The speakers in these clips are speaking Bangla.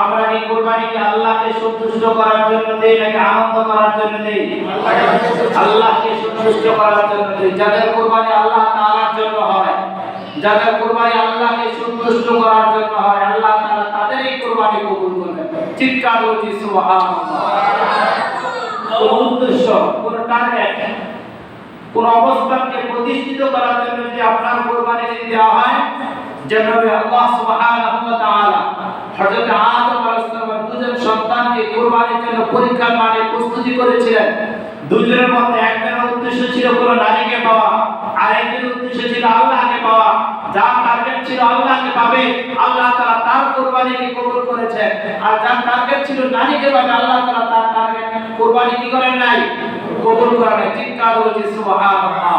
আমরা এই কোরবানিকে আল্লাহকে সন্তুষ্ট করার জন্য দেই নাকি আনন্দ করার জন্য দেই? আল্লাহকে সন্তুষ্ট করার জন্য দেই। যাদের কোরবানি আল্লাহ তাআলার জন্য হয়, যাদের কোরবানি আল্লাহকে সন্তুষ্ট করার জন্য হয়, আল্লাহ তাআলা তাদের এই কোরবানি কবুল করবেন। চিৎকার করছি সুবহানাল্লাহ। উদ্দেশ্য, কোন টার্গেট কোন অবস্থানকে প্রতিষ্ঠিত করার জন্য যদি আপনার কোরবানি দেওয়া হয়, যেভাবে আল্লাহ সুবহানাহু ওয়া তাআলা হযরত সন্তানকে কোরবানির জন্য পরীক্ষার মাঠে প্রস্তুতি করেছিলেন। দুজনের মধ্যে একজনের উদ্দেশ্য ছিল কোন নারীকে পাওয়া আর একজনের উদ্দেশ্য ছিল আল্লাহকে পাওয়া। যার টার্গেট ছিল আল্লাহকে পাবে, আল্লাহ তাআলা তার কোরবানিকে কবুল করেছেন। আর যার টার্গেট ছিল নারীকে পাবে, আল্লাহ তাআলা তার টার্গেট কোরবানি কি করেন নাই? কবুল করেন চিৎকার বলছি সুবহানাল্লাহ।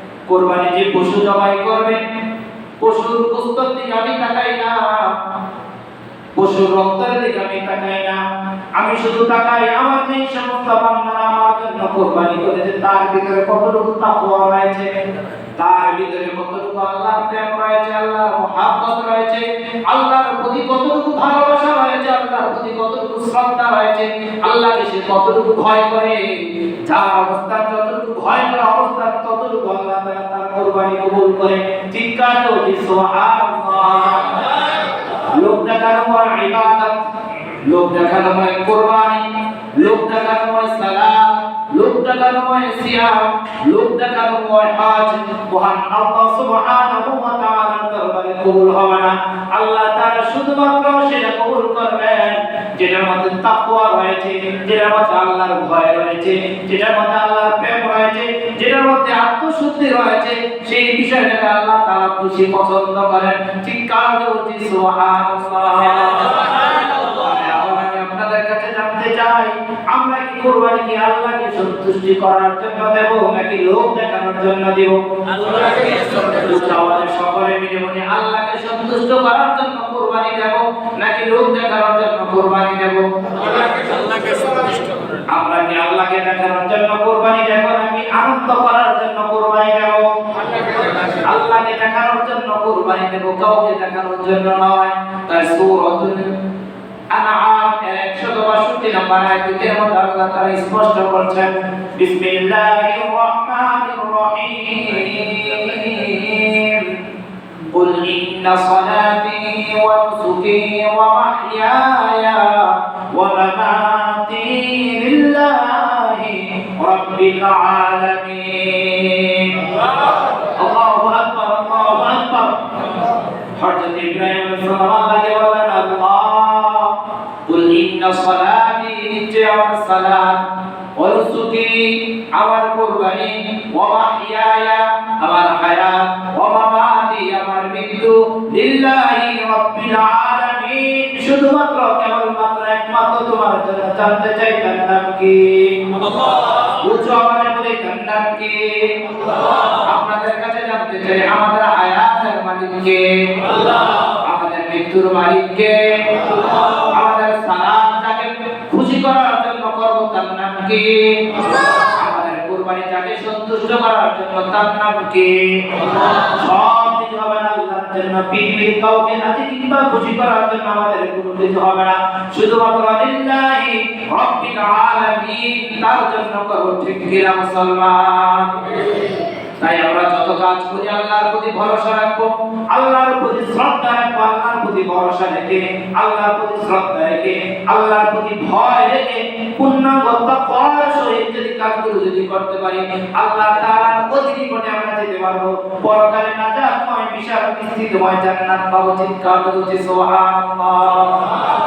কোরবানি যে পশু জবাই করবেন পশুর পুস্তক দিকে আমি তাকাই না, পশুর রক্তের দিকে আমি তাকাই না, আমি শুধু তাকাই আমার যে সমস্ত বান্দারা আমার জন্য কোরবানি করেছে, তার ভিতরে কতটুকু তাকওয়া রয়েছে? তার ভিতরে কতটুকু আল্লাহর প্রেম রয়েছে, আল্লাহর মহাব্বত রয়েছে, আল্লাহর প্রতি কতটুকু ভালোবাসা রয়েছে, আল্লাহর প্রতি কতটুকু শ্রদ্ধা রয়েছে, আল্লাহকে সে কতটুকু ভয় করে, যার অবস্থান যতটুকু ভয় করে অবস্থান ততটুকু আল্লাহ তাআলা তার কোরবানি কবুল করে। চিৎকার করে লোক দেখানো হয় ইবাদত, লোক দেখানো হয় কোরবানি, লোক দেখানো হয় সালাত লোক দেখানো হয় সিয়াম লোক দেখানো হয় হজ। মহান আল্লাহ সুবহানাহু ওয়া তাআলার দরবারে কবুল হবে না। আল্লাহ তাআলা শুধুমাত্র সেটা কবুল করবেন, যেটার মধ্যে তাকওয়া রয়েছে, যেটার মধ্যে আল্লাহর ভয় রয়েছে, যেটার মধ্যে আল্লাহর প্রেম রয়েছে, যেটার মধ্যে আত্মশুদ্ধি রয়েছে, সেই বিষয়টাকে আল্লাহ তাআলা খুশি পছন্দ করেন। ঠিক কারণে বলছি সুবহানাল্লাহ। জানতে চাই, আমরা কি কোরবানি কি আল্লাহকে সন্তুষ্টি করার জন্য দেব নাকি লোক দেখানোর জন্য দেব? আল্লাহকে সকলে মিলে বলি, আল্লাহকে সন্তুষ্ট করার জন্য কোরবানি দেব নাকি লোক দেখানোর জন্য কোরবানি দেব? আমরা কি আল্লাহকে দেখানোর জন্য কোরবানি দেব নাকি আনন্দ করার জন্য কোরবানি দেব? আল্লাহকে দেখানোর জন্য কোরবানি দেব, কাউকে দেখানোর জন্য নয়। তাই সূরাতুল আনআম এর 162 নম্বর আয়াতের মধ্যে আল্লাহ তাআলা স্পষ্ট বলছেন বিসমিল্লাহির রহমানির রহিম قل إن صلاتي ونسكي ومحياي ومماتي لله رب العالمين الله أكبر الله أكبر حجة إبراهيم السلام الله ولا الله قل إن صلاتي نجي والصلاة ونسكي আমার কুরবানি ওয়া মাহইয়ায়া আমার হায়াত ওয়া মামাতি আমার মৃত্যু লিল্লাহি রাব্বিল আলামিন শুধুমাত্র কেবলমাত্র একমাত্র তোমার জন্য জানতে চাই তার নাম কি উচ্চ আওয়াজে বলে তার নাম কি আপনাদের কাছে জানতে চাই আমাদের হায়াতের মালিক কে আমাদের মৃত্যুর মালিক কে আমাদের সালাত যাকে খুশি করার জন্য করব তার নাম কি আমাদের কুরবানি তাকে সন্তুষ্ট করার জন্য তার নাম কি সব কিছু হবে না আল্লাহর জন্য পৃথিবীর কাউকে রাজি কিংবা খুশি করার জন্য আমাদের কোনো কিছু হবে না শুধুমাত্র লিল্লাহি রব্বিল আলামিন তার জন্য করব ঠিক কিনা মুসলমান তাই আমরা যত কাজ করি, আল্লাহর প্রতি ভরসা রাখব। আল্লাহর প্রতি শ্রদ্ধা রাখব, আল্লাহর প্রতি ভরসা রেখে, আল্লাহর প্রতি শ্রদ্ধা রেখে, আল্লাহর প্রতি ভয় রেখে, পূর্ণাঙ্গ পর সহিত যদি কাজগুলো যদি করতে পারি, আল্লাহ তাআলার অতি নিকটে আমরা যেতে পারব। পরকালে নাজাতময়, বিশাল বিস্তৃতময় জান্নাত পাবো। চিৎকার করছি সুবহানাল্লাহ।